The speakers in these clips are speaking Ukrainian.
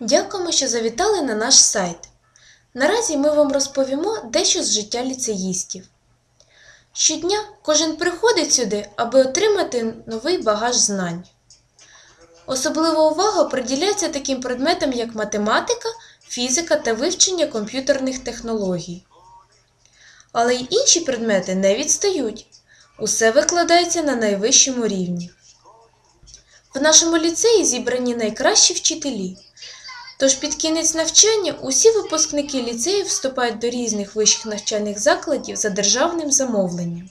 Дякуємо, що завітали на наш сайт. Наразі ми вам розповімо дещо з життя ліцеїстів. Щодня кожен приходить сюди, аби отримати новий багаж знань. Особлива увага приділяється таким предметам, як математика, фізика та вивчення комп'ютерних технологій. Але й інші предмети не відстають. Усе викладається на найвищому рівні. В нашому ліцеї зібрані найкращі вчителі. Тож під кінець навчання усі випускники ліцею вступають до різних вищих навчальних закладів за державним замовленням.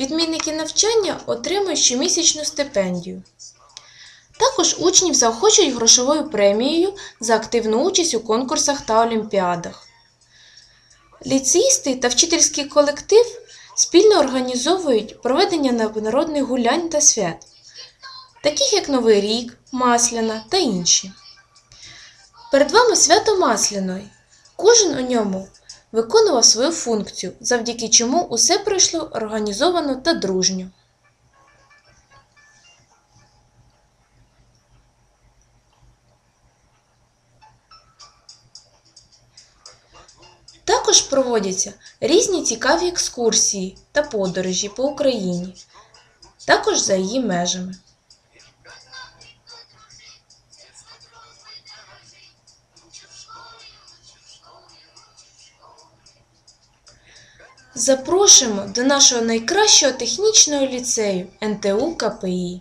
Відмінники навчання отримують щомісячну стипендію. Також учнів заохочують грошовою премією за активну участь у конкурсах та олімпіадах. Ліцеїсти та вчительський колектив спільно організовують проведення народних гулянь та свят, таких як Новий рік, Масляна та інші. Перед вами свято Масляної. Кожен у ньому виконував свою функцію, завдяки чому усе пройшло організовано та дружньо. Також проводяться різні цікаві екскурсії та подорожі по Україні, також за її межами. Запрошуємо до нашого найкращого технічного ліцею НТУ КПІ.